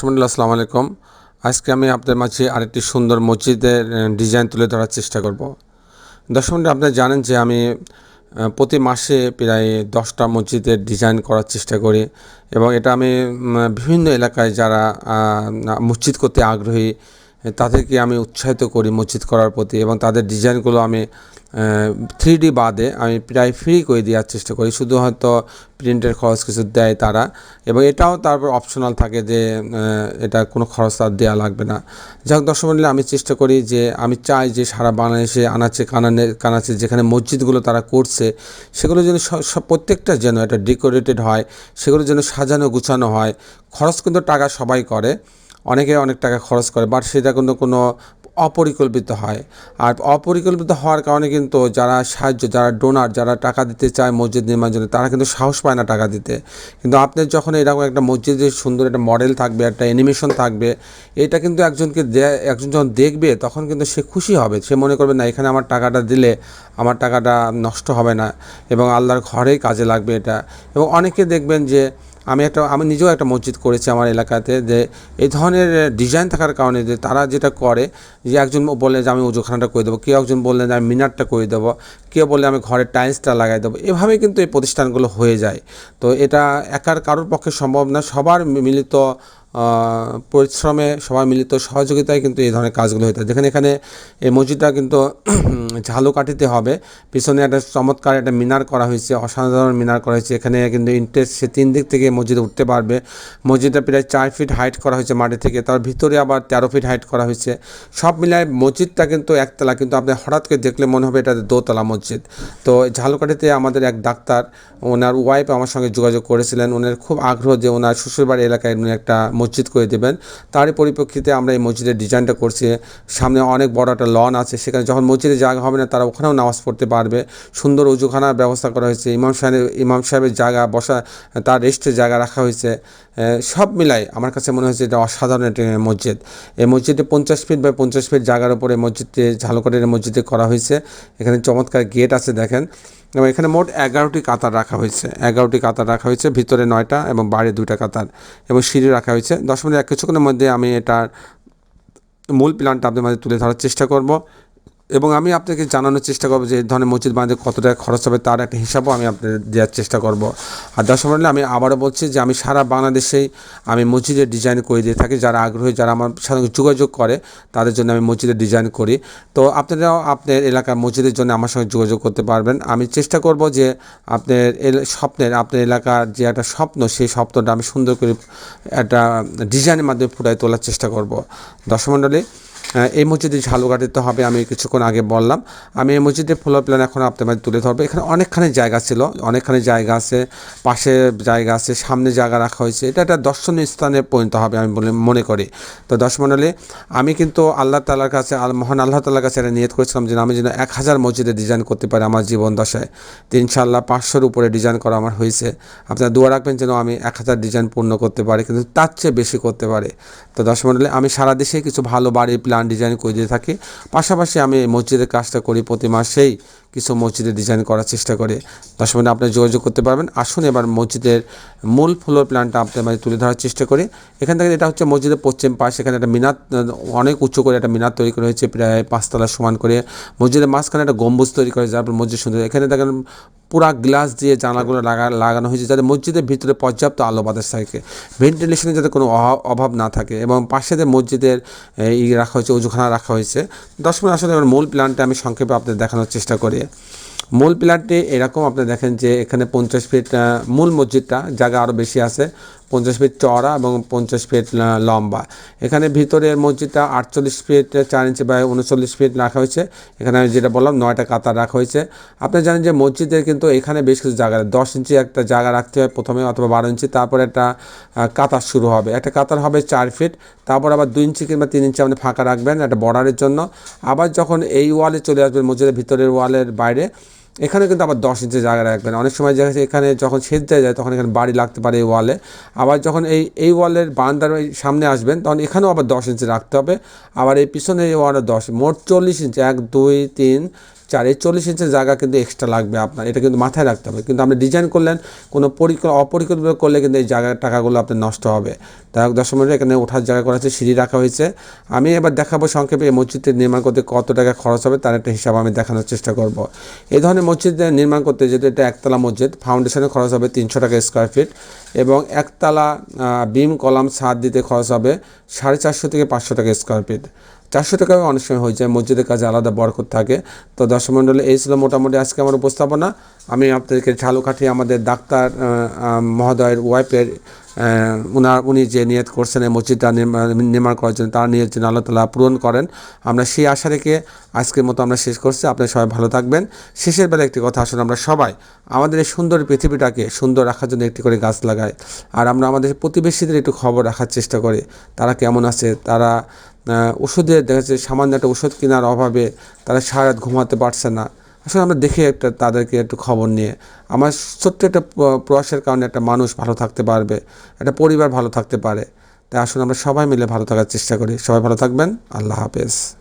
দর্শক মন্ডল আসসালামু আলাইকুম। আজকে আমি আপনাদের মাঝে আরেকটি সুন্দর মসজিদের ডিজাইন তুলে ধরার চেষ্টা করব। দর্শক মন্ডল আপনারা জানেন যে আমি প্রতি মাসে প্রায় দশটা মসজিদের ডিজাইন করার চেষ্টা করি এবং এটা আমি বিভিন্ন এলাকায় যারা মসজিদ করতে আগ্রহী, তাদেরকে আমি উৎসাহিত করি মসজিদ করার প্রতি এবং তাদের ডিজাইনগুলো আমি থ্রি ডি বাদে আমি প্রায় ফ্রি করে দেওয়ার চেষ্টা করি। শুধু হয়তো প্রিন্টের খরচ কিছু দেয় তারা এবং এটাও তারপর অপশনাল থাকে যে এটা কোনো খরচ তার দেওয়া লাগবে না। যাই হোক, দর্শক মন্ডলী, আমি চেষ্টা করি যে, আমি চাই যে সারা বাংলাদেশে আনাচে, কানানে, কানাচে যেখানে মসজিদগুলো তারা করছে, সেগুলো যেন প্রত্যেকটা যেন এটা ডেকোরেটেড হয়, সেগুলো যেন সাজানো, গুছানো হয়। খরচ কিন্তু টাকা সবাই করে। অনেকে অনেক টাকা খরচ করে বাট সেটা কিন্তু কোনো অপরিকল্পিত হয়। আর অপরিকল্পিত হওয়ার কারণে কিন্তু যারা সাহায্য, যারা ডোনার যারা টাকা দিতে চায় মসজিদ নির্মাণের জন্য, তারা কিন্তু সাহস পায় না টাকা দিতে। কিন্তু আপনার যখন এরকম একটা মসজিদের সুন্দর একটা মডেল থাকবে, একটা অ্যানিমেশন থাকবে, এটা কিন্তু একজনকে একজন যখন দেখবে, তখন কিন্তু সে খুশি হবে। সে মনে করবে, না, এখানে আমার টাকাটা দিলে আমার টাকাটা নষ্ট হবে না এবং আল্লাহর ঘরেই কাজে লাগবে এটা। এবং অনেকে দেখবেন যে আমি একটা, আমি নিজেও একটা মসজিদ করেছি আমার এলাকাতে যে এই ধরনের ডিজাইন থাকার কারণে যে তারা যেটা করে যে একজন বললে যে আমি উজুখানাটা করে দেবো, কেউ একজন বললেন যে আমি মিনারটা করে দেবো, কেউ বললে আমি ঘরের টাইলসটা লাগাই দেবো এভাবে কিন্তু এই প্রতিষ্ঠানগুলো হয়ে যায়। তো এটা একার কারোর পক্ষে সম্ভব না, সবার মিলিত পরিশ্রমে সবাই মিলিত, সহযোগিতায় কিন্তু এই ধরনের কাজগুলো হয়ে থাকে। যেখানে এখানে এই মসজিদটা কিন্তু ঝালুকাঠিতে হবে। পিছনে একটা চমৎকার একটা মিনার করা হয়েছে, অসাধারণ মিনার করা হয়েছে। এখানে কিন্তু ইন্টারেস্ট সে তিন দিক থেকে মসজিদে উঠতে পারবে। মসজিদটা প্রায় চার ফিট হাইট করা হয়েছে মাটি থেকে। তার ভিতরে আবার তেরো ফিট হাইট করা হয়েছে। সব মিলায় মসজিদটা কিন্তু একতলা, কিন্তু আপনি হঠাৎ করে দেখলে মনে হবে এটা দোতলা মসজিদ। তো ঝালুকাঠিতে আমাদের এক ডাক্তার, ওনার ওয়াইফ আমার সঙ্গে যোগাযোগ করেছিলেন। ওনার খুব আগ্রহ যে ওনার শ্বশুরবাড়ি এলাকায় একটা মসজিদ করে দেবেন। তারই পরিপ্রেক্ষিতে আমরা এই মসজিদের ডিজাইনটা করছি। সামনে অনেক বড় একটা লন আছে, সেখানে যখন মসজিদে জায়গা হবে না, তারা ওখানেও নামাজ পড়তে পারবে। সুন্দর উজুখানার ব্যবস্থা করা হয়েছে। ইমাম সাহেব, ইমাম সাহেবের জায়গা বসা, তার রেস্টের জায়গা রাখা হয়েছে। সব মিলাই আমার কাছে মনে হয়েছে এটা অসাধারণ একটি মসজিদ। এই মসজিদে পঞ্চাশ ফিট বা পঞ্চাশ ফিট জায়গার উপরে মসজিদটি ঝালকটের মসজিদে করা হয়েছে। এখানে চমৎকার গেট আছে, দেখেন। এবং এখানে মোট এগারোটি কাতার রাখা হয়েছে। এগারোটি কাতার রাখা হয়েছে, ভিতরে নয়টা এবং বাইরে দুইটা কাতার এবং সিঁড়ি রাখা হয়েছে। দশ মিনিট এক কিছুক্ষণের মধ্যে আমি এটার মূল প্ল্যানটা আপনাদের মাঝে তুলে ধরার চেষ্টা করব। এবং আমি আপনাকে জানানোর চেষ্টা করব যে এই ধরনের মসজিদ বানাতে কত টাকা খরচ হবে, তার একটা হিসাবও আমি আপনাদের দেওয়ার চেষ্টা করব। আর দর্শক আমি আবারও বলছি যে আমি সারা বাংলাদেশেই আমি মসজিদের ডিজাইন করে দিয়ে থাকি। যারা আগ্রহী, যারা আমার সাথে যোগাযোগ করে, তাদের জন্য আমি মসজিদের ডিজাইন করি। তো আপনারাও আপনার এলাকার মসজিদের জন্য আমার সঙ্গে যোগাযোগ করতে পারবেন। আমি চেষ্টা করব যে আপনার স্বপ্নের, আপনার এলাকার যে একটা স্বপ্ন, সেই স্বপ্নটা আমি সুন্দর করে একটা ডিজাইনের মাধ্যমে ফুটাই তোলার চেষ্টা করব। দর্শক এই মসজিদে ঝালুঘাটিতে হবে, আমি কিছুক্ষণ আগে বললাম। আমি এই মসজিদের ফ্লোর প্ল্যান এখন আপনার মাঝে তুলে ধরবো। এখানে অনেকখানি জায়গা ছিল, অনেকখানি জায়গা আছে, পাশে জায়গা আছে, সামনে জায়গা রাখা হয়েছে। এটা একটা দর্শনীয় স্থানে পরিণত হবে আমি বলে মনে করি। তো দশ মণ্ডলী, আমি কিন্তু আল্লাহ তালার কাছে মহান আল্লাহ তালার কাছে এটা নিয়ত করেছিলাম যে আমি যেন এক হাজার মসজিদে ডিজাইন করতে পারি আমার জীবন দশায়। তো ইনশাল্লাহ পাঁচশোর উপরে ডিজাইন করা আমার হয়েছে। আপনারা দোয়া রাখবেন যেন আমি এক হাজার ডিজাইন পূর্ণ করতে পারি, কিন্তু তার চেয়ে বেশি করতে পারি। তো দশ মণ্ডলে, আমি সারা দেশে কিছু ভালো বাড়ির প্ল্যান ডিজাইন করে দিয়ে থাকি। পাশাপাশি আমি মসজিদের কাজটা করি প্রতি মাসেই। কিছু মসজিদের ডিজাইন করার চেষ্টা করে। দশ মিনিট আপনি যোগাযোগ করতে পারবেন। আসুন এবার মসজিদের মূল ফ্লোর প্ল্যানটা আপনার মানে তুলে ধরার চেষ্টা করি। এখান থেকে এটা হচ্ছে মসজিদের পশ্চিম পাশ। এখানে একটা মিনার, অনেক উঁচু করে একটা মিনার তৈরি করা হয়েছে। প্রায় পাঁচতলা সমান করে। মসজিদের মাঝখানে একটা গম্বুজ তৈরি করে যার মসজিদ সুন্দর। এখানে দেখেন পুরা গ্লাস দিয়ে জানালাগুলো লাগা, লাগানো হয়েছে যাতে মসজিদের ভিতরে পর্যাপ্ত আলো বাতাস থাকে। ভেন্টিলেশনের যাতে কোনো অভাব- না থাকে এবং পাশে যে মসজিদের এই রাখা হয়েছে, উজুখানা রাখা হয়েছে। দশ মিনিট আসলে মূল প্ল্যানটা আমি সংক্ষেপে আপনাদের দেখানোর চেষ্টা করি। মূল প্ল্যানটি এরকম আপনি দেখেন যে এখানে পঞ্চাশ ফিট মূল মসজিদটা, জায়গা আরও বেশি আছে। পঞ্চাশ ফিট চওড়া এবং পঞ্চাশ ফিট লম্বা। এখানে ভিতরের মসজিদটা আটচল্লিশ ফিট চার ইঞ্চি বা উনচল্লিশ ফিট রাখা হয়েছে। এখানে আমি যেটা বললাম, নয়টা কাতার রাখা হয়েছে। আপনি জানেন যে মসজিদের কিন্তু এখানে বেশ কিছু জায়গা দশ ইঞ্চি একটা জায়গা রাখতে হয় প্রথমে অথবা বারো ইঞ্চি তারপরে একটা কাতার শুরু হবে। একটা কাতার হবে চার ফিট তারপর আবার দুই ইঞ্চি কিংবা তিন ইঞ্চি আপনি ফাঁকা রাখবেন একটা বর্ডারের জন্য। আবার যখন এই ওয়ালে চলে আসবেন, মসজিদের ভিতরের ওয়ালের বাইরে এখানে কিন্তু আবার দশ ইঞ্চি জায়গা রাখবেন। অনেক সময় দেখা যাচ্ছে এখানে যখন সেদ্ধ যায়, তখন এখানে বাড়ি লাগতে পারে এই ওয়ালে। আবার যখন এই এই ওয়ালের বারান্দার সামনে আসবেন, তখন এখানেও আবার দশ ইঞ্চি রাখতে হবে। আবার এই পিছনে এই ওয়ালে দশ, মোট চল্লিশ ইঞ্চি, এক, দুই, তিন চার, এই চল্লিশ ইঞ্চের জায়গা কিন্তু এক্সট্রা লাগবে আপনার, এটা কিন্তু মাথায় রাখতে হবে। কিন্তু আপনি ডিজাইন করলেন, কোনো পরিকল্পনা অপরিকল্পিত করলে কিন্তু এই জায়গার টাকাগুলো আপনার নষ্ট হবে। তাই হোক এখানে ওঠার জায়গা করা হচ্ছে সিঁড়ি রাখা হয়েছে। আমি এবার দেখাবো সংক্ষেপে এই মসজিদটি নির্মাণ করতে কত টাকা খরচ হবে, তার একটা হিসাব আমি দেখানোর চেষ্টা করব। এই ধরনের মসজিদ নির্মাণ করতে যেহেতু এটা একতলা মসজিদ ফাউন্ডেশনে খরচ হবে তিনশো টাকা স্কোয়ার ফিট এবং একতলা বিম কলাম, ছাদ দিতে খরচ হবে সাড়ে চারশো থেকে পাঁচশো টাকা স্কোয়ার ফিট চারশো টাকাও অনেক সময় হয়ে যায় মসজিদের কাজে আলাদা বরকত থাকে। তো দর্শক মণ্ডলী এই ছিল মোটামুটি আজকে আমার উপস্থাপনা। আমি আপনাদেরকে ঝালুকাঠি আমাদের ডাক্তার মহোদয়ের ওয়াইফের উনার, উনি যে নিয়ত করছেন এই মসজিদটা নির্মা- নির্মাণ করার জন্য, তার নিয়ত যেন আল্লাহ তালা পূরণ করেন। আমরা সেই আশা রেখে আজকের মতো আমরা শেষ করছি। আপনারা সবাই ভালো থাকবেন। শেষের বেলা একটি কথা আসলে আমরা সবাই আমাদের এই সুন্দর পৃথিবীটাকে সুন্দর রাখার জন্য একটি করে গাছ লাগাই। আর আমরা আমাদের প্রতিবেশীদের একটু খবর রাখার চেষ্টা করি, তারা কেমন আছে? তারা ওষুধের দেখা যাচ্ছে সামান্য একটা ওষুধ কেনার অভাবে তারা সারা ঘুমাতে পারছে না। আসলে আমরা দেখে একটা তাদেরকে একটু খবর নিয়ে, আমার সত্যি একটা প্রয়াসের কারণে একটা মানুষ ভালো থাকতে পারবে, একটা পরিবার ভালো থাকতে পারে। তাই আসলে আমরা সবাই মিলে ভালো থাকার চেষ্টা করি। সবাই ভালো থাকবেন। আল্লাহ হাফেজ।